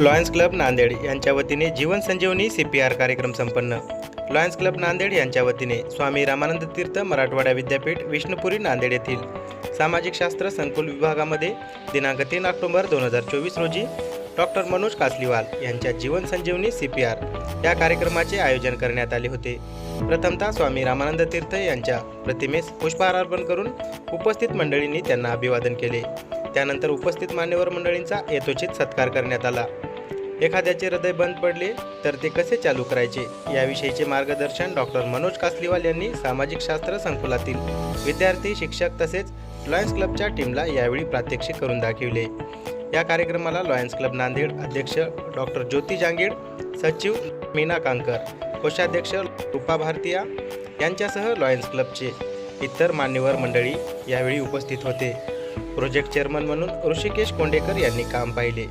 Lions club Nanded यांच्या वतीने Jeevan Sanjeevani C P R कार्यक्रम संपन्न. लॉयन्स क्लब नांदेड यांच्या वतीने स्वामी रामानंद तीर्थ मराठवाडा विद्यापीठ विष्णुपुरी नांदेड येथील सामाजिक शास्त्र संकुल विभागामध्ये दिनांक तीन ऑक्टोबर दोन हजार चोवीस रोजी डॉक्टर मनोज कासलीवाल यांच्या Jeevan Sanjeevani C P R या कार्यक्रमाचे आयोजन करण्यात आले होते. प्रथमतः स्वामी रामानंद तीर्थ यांच्या प्रतिमेस पुष्पहार अर्पण करून उपस्थित मंडळींनी त्यांना अभिवादन केले. त्यानंतर उपस्थित मान्यवर मंडळींचा यथोचित सत्कार करण्यात आला. एखाद्याचे हृदय बंद पडले तर ते कसे चालू करायचे? याविषयीचे मार्गदर्शन डॉक्टर मनोज कासलीवाल यांनी सामाजिक शास्त्र संकुलातील विद्यार्थी शिक्षक तसेच लॉयन्स क्लबच्या टीमला यावेळी प्रात्यक्षिक करून दाखविले. या कार्यक्रमाला लॉयन्स क्लब नांदेड अध्यक्ष डॉक्टर ज्योती जांगीड सचिव मीना कांकर कोषाध्यक्ष रूपा भारतीया यांच्यासह लॉयन्स क्लबचे इतर मान्यवर मंडळी यावेळी उपस्थित होते. प्रोजेक्ट चेअरमन म्हणून ऋषिकेश कोंडेकर यांनी काम पाहिले.